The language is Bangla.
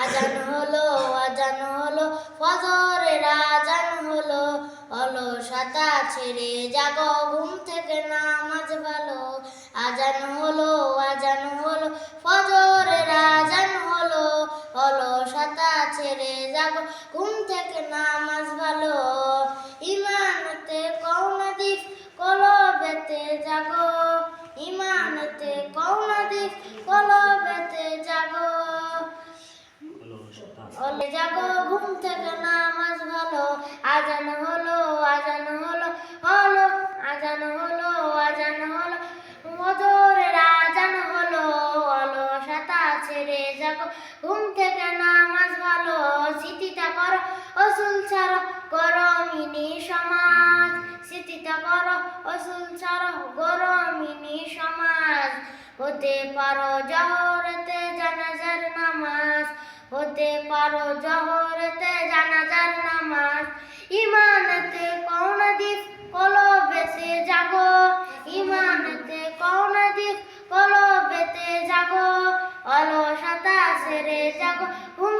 আজান হলো আজান হলো, ফজরের আজান হলো, অলসতা ছেড়ে যাব, ঘুম থেকে নামাজ ভালো। আজান হলো আজান হলো, ফজরের আজান হলো, অলসতা ছেড়ে যাব, ঘুম ওলে জাগো ঘুম থেকে নামাজ ভালো, আজান হলো আজান হলো হলো, আজান হলো আজান হলো মধুরের আজান হলো হলো সাতা ছেড়ে জাগো ঘুম থেকে নামাজ ভালো, স্মৃতিটা করো, অসুল ছাড়ো, গরমিনী সমাজ, স্মৃতিটা করো, অসুল ছাড়ো, গরমিনী সমাজ, হতে পারো নামাজ হতে পারো জহরতে জানাজার নামাজ। ইমানতে কোন কলো কলবেতে জাগো। ইমানতে কোন কলো কলবেতে জাগো। অলসতা সেরে জাগো, ঘুম